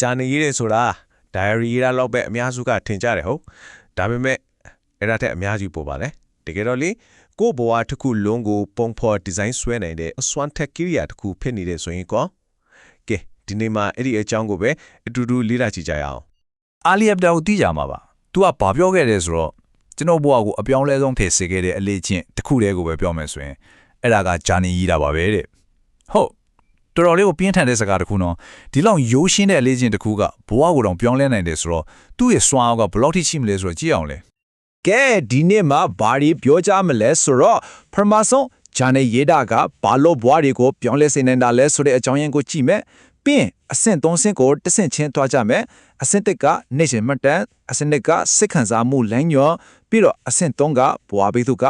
ဂျာနေရေးတယ်ဆိုတာ diary ရေးတာတော့ပဲအများစုကထင်ကြတယ်ဟုတ်ဒါပေမဲ့အဲ့ဒါထက်အများကြီးပိုပါလေတကယ်တော့လေကိုယ့်ဘဝတစ်ခုလုံးကိုပုံဖော်ဒီဇိုင်းဆွဲနိုင်တဲ့အစွမ်းထက်ကိရိယာတစ်ခုဖြစ်နေတဲ့ဆိုရင်ကောကဲဒီနေ့မှာအဲ့ဒီအကြောင်းကိုပဲအတူတူလေ့လာကြည့်ကြရအောင်အာလီယပ်တာကိုသိကြမှာပါ။ तू ကဘာပြောခဲ့တယ်ဆိုတော့ကျွန်တော်ဘဝကိုအပြောင်းလဲဆုံးဖြစ်စေခဲ့တဲ့အလေးချင်းတစ်ခုတည်းကိုပဲပြောမယ်ဆိုရင်အဲ့ဒါကဂျာနီကြီးတာပါပဲတဲ့။ဟုတ် တော်တော်လေးကိုပြင်းထန်တဲ့စကားတစ်ခုနော်ဒီလောက်ရိုးရှင်းတဲ့အလေးချင်းတစ်ခုကဘဝကိုတော့ပြောင်းလဲနိုင်တယ်ဆိုတော့သူ့ရဲ့စွမ်းအားကဘယ်လောက်ထိရှိမလဲဆိုတော့ကြည့်အောင်လေကဲဒီနေ့မှာဘာတွေပြောကြမလဲဆိုတော့ပထမဆုံးဂျာနေရေးတာကဘာလို့ဘွားတွေကိုပြောင်းလဲစေနိုင်တာလဲဆိုတဲ့အကြောင်းရင်းကိုကြည့်မယ်ပြီးရင်အဆင့်၃ဆင့်ကိုတစ်ဆင့်ချင်းသွားကြမယ်အဆင့်တစ်ကနေရှင်မှတ်တမ်းအဆင့်တစ်ကစိတ်ခံစားမှုလမ်းညွှန်ပြီးတော့အဆင့်၃ကဘွားဘေးသူက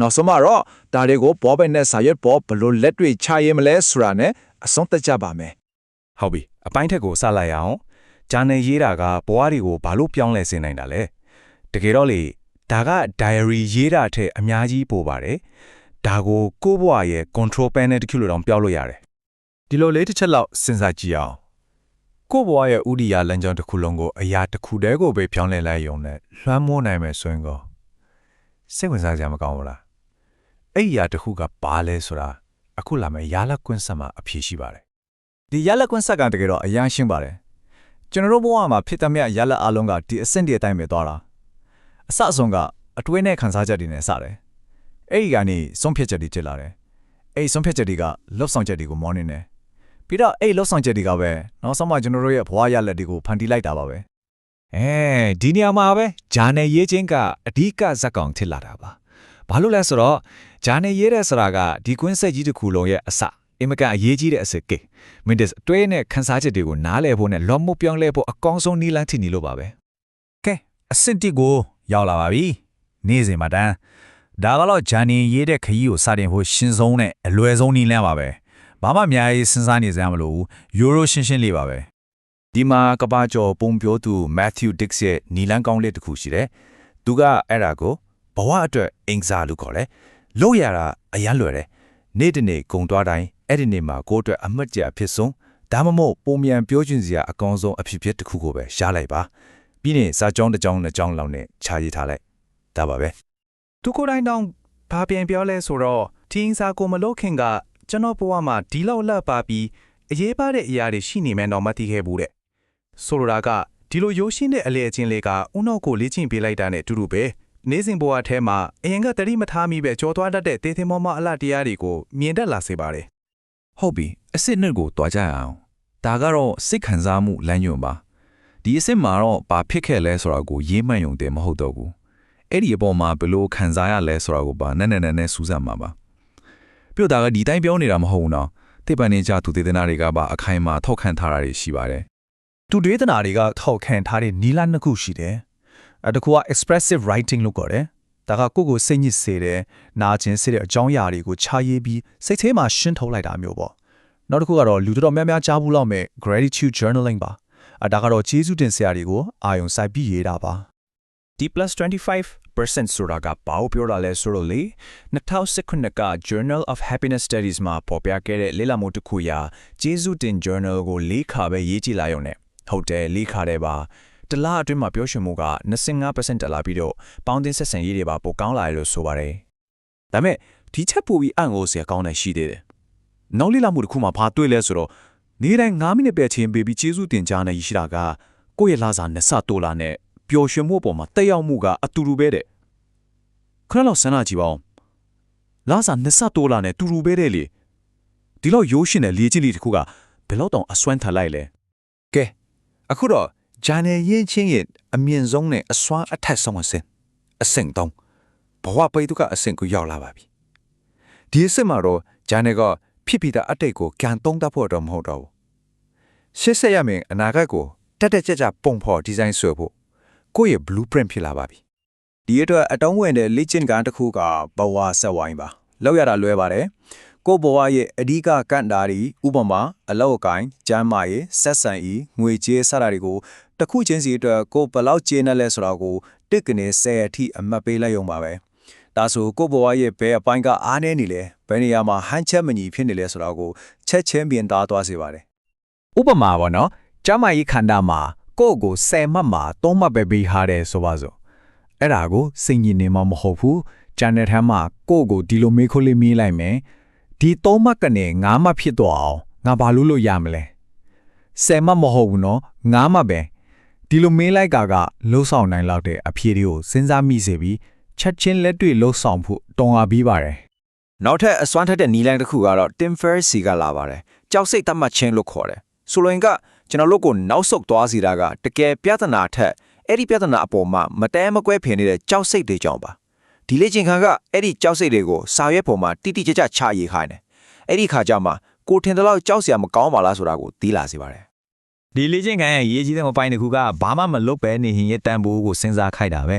နောက်ဆုံးမှာတော့ဒါတွေကိုဘောပိုင်နဲ့စာရွက်ပေါ်ဘယ်လို့လက်တွေ့ချရဲမလဲဆိုတာနဲ့ အဆုံးသတ်ကြပါမယ်ဟုတ်ပြီအပိုင်းထက်ကိုစလိုက်ရအောင်ဂျာနယ်ရေးတာကဘဝတွေကိုဘာလို့ပြောင်းလဲစေနိုင်တာလဲတကယ်တော့လေဒါက diary ရေးတာထက်အများကြီးပိုပါတယ်ဒါကိုကိုယ့်ဘဝရဲ့ control panel တစ်ခုလိုတောင်ပြောလို့ရတယ်ဒီလိုလေးတစ်ချက်လောက်စဉ်းစားကြည့်အောင်ကိုယ့်ဘဝရဲ့ဥဒိယလမ်းကြောင်းတစ်ခုလုံးကိုအရာတစ်ခုတည်းကိုပဲပြောင်းလဲလိုက်ရုံနဲ့လွှမ်းမိုးနိုင်မယ်ဆိုရင်ကောစိတ်ဝင်စားကြမကောင်းဘူးလားအဲ့ဒီအရာတစ်ခုကဘာလဲဆိုတာ အခုလာမယ့်ရာလက်ကွင်းဆက်မှာအဖြေရှိပါတယ်ဒီရာလက်ကွင်းဆက်ကတကယ်တော့အရန်ရှင်းပါတယ်ကျွန်တော်တို့ဘဝမှာဖြစ်သမျှရာလက်အလုံးကဒီအဆင့်တည်းအတိုင်းပဲသွားတာအစအဆုံးကအတွေးနဲ့ခံစားချက်တွေနဲ့စတယ်အဲ့ဒီကနေဆုံးဖြတ်ချက်တွေဖြစ်လာတယ်အဲ့ဒီဆုံးဖြတ်ချက်တွေကလှုပ်ဆောင်ချက်တွေကိုမောင်းနေတယ်ပြီးတော့အဲ့လှုပ်ဆောင်ချက်တွေကပဲနောက်ဆုံးမှကျွန်တော်တို့ရဲ့ဘဝရလက်တွေကိုဖန်တီးလိုက်တာပါပဲအဲဒီနေရာမှာပဲဂျာနယ်ရေးချင်းကအဓိကဇက်ကောင်ထစ်လာတာပါဘာလို့လဲဆိုတော့ ဂျာနယ်ရေးတဲ့ဆိုတာကဒီကွင်းဆက်ကြီးတစ်ခုလုံးရဲ့အစအင်မကန်အရေးကြီးတဲ့အစစ်ကေမင်းဒစ်အတွဲနဲ့ခန်းစားချက်တွေကိုနားလည်ဖို့နဲ့လော်မှုပြောင်းလဲဖို့အကောင်းဆုံးနည်းလမ်းထင်နေလို့ပါပဲကဲအစစ်တစ်ကိုရောက်လာပါပြီနေ့စဉ်မှာတန်းဒါကတော့ဂျာနီရေးတဲ့ခရီးကိုစတင်ဖို့ရှင်းဆုံးနဲ့အလွယ်ဆုံးနည်းလမ်းပါပဲဘာမှအများကြီးစဉ်းစားနေစရာမလိုဘူးယူရိုရှင်းရှင်းလေးပါပဲဒီမှာကဘာကျော်ပုံပြောသူ Matthew Dix ရဲ့နီလန်းကောင်းလေးတစ်ခုရှိတယ်။သူကအဲ့ဒါကိုဘဝအတွက်အင်္ဂစာလို့ခေါ်တယ်။ လို့ရတာအရန်လွယ်တယ်။နေ့တစ်နေ့ဂုံသွားတိုင်းအဲ့ဒီနေ့မှာကိုယ့်အတွက်အမှတ်တရအဖြစ်ဆုံးဒါမှမဟုတ်ပုံမြန်ပြောချင်စရာအကောင်းဆုံးအဖြစ်ဖြစ်တစ်ခုကိုပဲရှားလိုက်ပါ။ပြီးရင်စာကြောင်းတစ်ကြောင်းနှစ်ကြောင်းလောက်နဲ့ခြာရေးထားလိုက်။ဒါပါပဲသူကိုယ်တိုင်တောင်ဘာပြန်ပြောလဲဆိုတော့ဒီအင်စာကိုမလို့ခင်ကကျွန်တော်ဘဝမှာဒီလောက်လက်ပါပြီးအရေးပါတဲ့အရာတွေရှိနေမှန်းတော့မသိခဲ့ဘူးတဲ့ဆိုလိုတာကဒီလိုရိုးရှင်းတဲ့အလေအချင်းလေးကဦးနောက်ကိုလေ့ကျင့်ပေးလိုက်တာနဲ့အတူတူပဲ နေစဉ်ဘဝထဲမှာအရင်ကတတိမထားမိပဲကြောသွားတတ်တဲ့တေးသင်မောမအလှတရားတွေကိုမြင်တတ်လာစေပါတယ်ဟုတ်ပြီအစစ်နှစ်ကိုတွားကြရအောင်ဒါကတော့စိတ်ခံစားမှုလမ်းညွှန်ပါဒီအစစ်မှာတော့ဘာဖြစ်ခဲ့လဲဆိုတာကိုရေးမှန်ယုံတယ်မဟုတ်တော့ဘူးအဲ့ဒီအပေါ်မှာဘယ်လိုခံစားရလဲဆိုတာကိုပါနဲ့နဲ့နဲ့နဲ့စူးစမ်းမှာပါပြောတာကဒီတိုင်းပြောနေတာမဟုတ်ဘူးနော်တိပ္ပံနေကြသူသေသနာတွေကပါအခိုင်အမာထောက်ခံထားတာတွေရှိပါတယ်သူတွေးတနာတွေကထောက်ခံထားတဲ့နီလာနှစ်ခုရှိတယ်။ အဲတစ်ခုက expressive writing လို့ခေါ်တယ်။ဒါကကိုယ့်ကိုစိတ်ညစ်စေတယ်၊နာကျင်စေတဲ့အကြောင်းအရာတွေကိုခြာရေးပြီးစိတ်ထဲမှာရှင်းထုတ်လိုက်တာမျိုးပေါ့။နောက်တစ်ခုကတော့လူတော်တော်များများကြားဘူးလောက်မဲ့ gratitude journaling ပါ။အဲဒါကတော့ကျေးဇူးတင်စရာတွေကိုအာယုံစိုက်ပြီးရေးတာပါ D +25% ဆိုတာကဘာကိုပြောတာလဲဆိုတော့လေ2019က Journal of Happiness Studies မှာပေါ်ပြခဲ့တဲ့လေ့လာမှုတစ်ခုအရာကျေးဇူးတင် journal ကိုလေးခါပဲရေးကြည့်လိုက်ရုံနဲ့ဟုတ်တယ်လေးခါတယ်ပါ တလားအတွင်းမှာပြောရှင်မှုက25%တက်လာပြီးတော့ပေါင်းတင်ဆက်ဆံရေးတွေပါပိုကောင်းလာတယ်လို့ဆိုပါတယ်ဒါပေမဲ့ဒီချက်ပိုပြီးအံ့ဩစရာကောင်းတဲ့ရှိသေးတယ်။နောက်လေးလာမှုတစ်ခုမှဘာတွေ့လဲဆိုတော့နေ့တိုင်း9မိနစ်ပဲချင်းပေးပြီးကျေးဇူးတင်ကြားနေရရှိတာကကိုယ့်ရဲ့လာစာနဲ့စတိုလာနဲ့ပျော်ရွှင်မှုအပေါ်မှာတက်ရောက်မှုကအတူတူပဲတဲ့။ခဏလောက်စဉ်းစားကြည့်ပါဦး။လာစာနဲ့စတိုလာနဲ့တူတူပဲတဲ့လေ။ဒီလောက်ရိုးရှင်တဲ့လေ့ကျင့်လေးတစ်ခုကဘယ်လောက်တောင်အစွမ်းထလိုက်လဲကဲအခုတော့ ဂျာနယ်ရေးချင်းရဲ့အမြင့်ဆုံးနဲ့အစွမ်းအထက်ဆုံးအဆင့်အဆင့်3ဘဝပိတ်တုကအဆင့်ကိုရောက်လာပါပြီဒီအဆင့်မှာတော့ဂျာနယ်ကဖြစ်ပြီးသားအတိတ်ကိုကြံသုံးတတ်ဖို့တော့မဟုတ်တော့ဘူးရှစ်ဆက်ရမယ်အနာဂတ်ကိုတက်တက်ကြကြပုံဖော်ဒီဇိုင်းဆွဲဖို့ကိုယ့်ရဲ့ blueprint ဖြစ်လာပါပြီဒီအတွက်အတုံးဝင်တဲ့လေ့ကျင့်ခန်းတစ်ခုကဘဝဆက်ဝိုင်းပါလောက်ရတာလွဲပါတယ်ကိုယ့်ဘဝရဲ့အဓိကကန့်တာတွေဥပမာအလောက်အကိုင်းကျမ်းမာရေးဆက်ဆံရေးငွေကြေးစတာတွေကို တစ်ခုချင်းစီအတွက်ကိုယ်ဘယ်လောက်ကျေနပ်လဲဆိုတာကိုတစ်ကနေ10အထိအမှတ်ပေးလိုက်ရုံပါပဲဒါဆိုကိုယ့်ဘဝရဲ့ဘယ်အပိုင်းကအားနည်းနေလဲဘယ်နေရာမှာဟန်ချက်မညီဖြစ်နေလဲဆိုတာကိုချက်ချင်းပြင်သားသွားစေပါတယ်ဥပမာပေါ့နော်ကျမကြီးခန္ဓာမှာကိုယ့်ကို10မှတ်မှာ3မှတ်ပဲပေးထားတယ်ဆိုပါစို့အဲ့ဒါကိုစိတ်ညစ်နေမှာမဟုတ်ဘူးဂျန်နယ်ထမ်းမှာကိုယ့်ကိုဒီလိုမေးခွန်းလေးမေးလိုက်မယ်ဒီ3မှတ်ကနေ9မှတ်ဖြစ်သွားအောင်ငါဘာလို့လို့ရမလဲ10မှတ်မဟုတ်ဘူးနော်9မှတ်ပဲ ဒီလိုမေးလိုက်ကကလှုပ်ဆောင်နိုင်လောက်တဲ့အဖြေတွေကိုစဉ်းစားမိစေပြီးချက်ချင်းလက်တွေ့လှုပ်ဆောင်ဖို့တောင်းအားပြီးပါတယ်နောက်ထပ်အစွမ်းထက်တဲ့နီလန်တစ်ခုကတော့ Tim Ferriss ကလာပါတယ်။ကြောက်စိတ်တတ်မှတ်ခြင်းလို့ခေါ်တယ်။ဆိုလိုရင်ကကျွန်တော်တို့ကိုနောက်ဆုတ်သွားစေတာကတကယ်ပြဿနာထက်အဲ့ဒီပြဿနာအပေါ်မှာမတဲမကွဲဖင်နေတဲ့ကြောက်စိတ်တွေကြောင့်ပါ။ဒီလေ့ကျင့်ခန်းကအဲ့ဒီကြောက်စိတ်တွေကိုစာရွက်ပေါ်မှာတိတိကျကျချရေးခိုင်းတယ်။အဲ့ဒီခါကျမှကိုထင်တဲ့လောက်ကြောက်စရာမကောင်းပါလားဆိုတာကိုသိလာစေပါတယ်။ ဒီလေ့ကျင့်ခန်းရဲ့ရေးကြီးတဲ့ပိုင်းတစ်ခုကဘာမှမလုပ်ပဲနေရင်ရဲ့တန်ဖိုးကိုစဉ်းစားခိုက်တာပဲ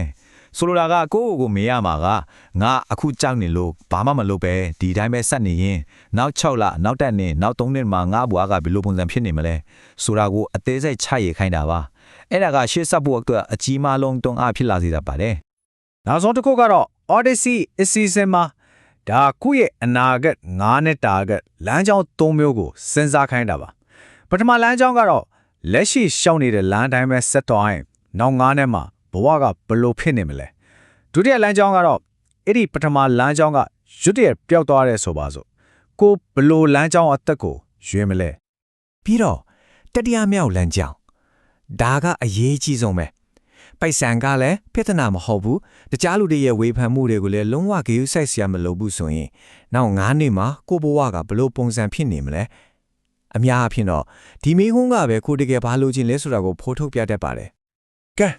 ဆိုလိုတာကကိုယ့်ကိုယ်ကိုမေးရမှာကငါအခုကြောက်နေလို့ဘာမှမလုပ်ပဲဒီတိုင်းပဲဆက်နေရင်နောက်6လနောက်တက်နေနောက်3နှစ်မှာငါဘွားကဘယ်လိုပုံစံဖြစ်နေမလဲဆိုတာကိုအသေးစိတ်ချရခိုင်းတာပါအဲ့ဒါကရှေ့ဆက်ဖို့အတွက်အကြီးမားဆုံးတွန်းအားဖြစ်လာစေတာပါတယ်နောက်ဆုံးတစ်ခုကတော့ Odyssey အစီအစဉ်မှာဒါခုရဲ့အနာဂတ်9နှစ်တာကလမ်းကြောင်း၃မျိုးကိုစဉ်းစားခိုင်းတာပါပထမလမ်းကြောင်းကတော့ လက်ရှိရှောင်နေတဲ့လမ်းတိုင်းပဲဆက်သွားရင်နောက်9နှစ်မှာဘဝကဘယ်လိုဖြစ်နေမလဲဒုတိယလမ်းကြောင်းကတော့အဲ့ဒီပထမလမ်းကြောင်းကရွတ်တရက်ပျောက်သွားတဲ့ဆိုပါစို့ကိုဘယ်လိုလမ်းကြောင်းအသက်ကိုရွေးမလဲပြီးတော့တတိယမြောက်လမ်းကြောင်းဒါကအရေးကြီးဆုံးပဲပိုက်ဆံကလည်းပြဿနာမဟုတ်ဘူးတခြားလူတွေရဲ့ဝေဖန်မှုတွေကိုလည်းလုံးဝဂရုစိုက်စရာမလိုဘူးဆိုရင်နောက်9နှစ်မှာကိုဘဝကဘလို့ပုံစံဖြစ်နေမလဲ အများအဖြစ်တော့ဒီမိကုန်းကပဲကိုတကယ်ဘာလို့ချင်းလဲဆိုတာကိုဖိုးထုတ်ပြတတ်ပါတယ်ကဲ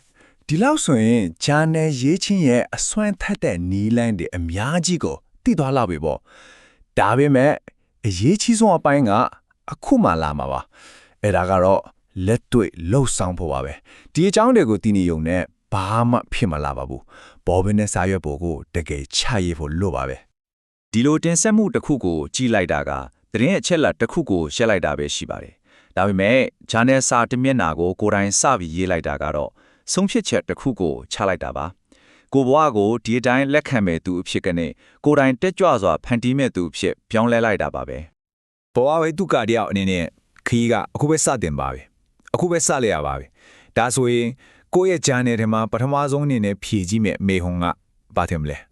ဒီလောက်ဆိုရင်ဂျာနယ်ရေးချင်းရဲ့အစွမ်းထက်တဲ့နီးလန်းတွေအများကြီးကိုသိသွားလောက်ပြီပေါ့ဒါပေမဲ့အရေးကြီးဆုံးအပိုင်းကအခုမှလာမှာပါအဲ့ဒါကတော့လက်တွေ့လှုပ်ဆောင်ဖို့ပါပဲဒီအကြောင်းတွေကိုသိနေုံနဲ့ဘာမှဖြစ်မလာပါဘူးဘောဘင်းနဲ့စာရွက်ပေါ်ကိုတကယ်ချရေးဖို့လိုပါပဲဒီလိုတင်ဆက်မှုတစ်ခုကိုကြီးလိုက်တာက သတင်းအချက်လက်တစ်ခုကိုရှက်လိုက်တာပဲရှိပါတယ်။ဒါပေမဲ့ channel စာတစ်မျက်နှာကိုကိုယ်တိုင်စပြီးရေးလိုက်တာကတော့ဆုံးဖြတ်ချက်တစ်ခုကိုချလိုက်တာပါ။ကိုဘွားကိုဒီအတိုင်းလက်ခံမဲ့သူအဖြစ်ကနေကိုယ်တိုင်တက်ကြွစွာဖန်တီးမဲ့သူအဖြစ်ပြောင်းလဲလိုက်တာပါပဲဘဝဝေတုကတယောက်အနေနဲ့ခီးကအခုပဲစတင်ပါပဲအခုပဲစလိုက်ရပါပဲဒါဆိုရင်ကိုယ့်ရဲ့ channel ထဲမှာပထမဆုံးအနေနဲ့ဖြည့်ကြည့်မဲ့မေဟုံကဘာထင်မလဲ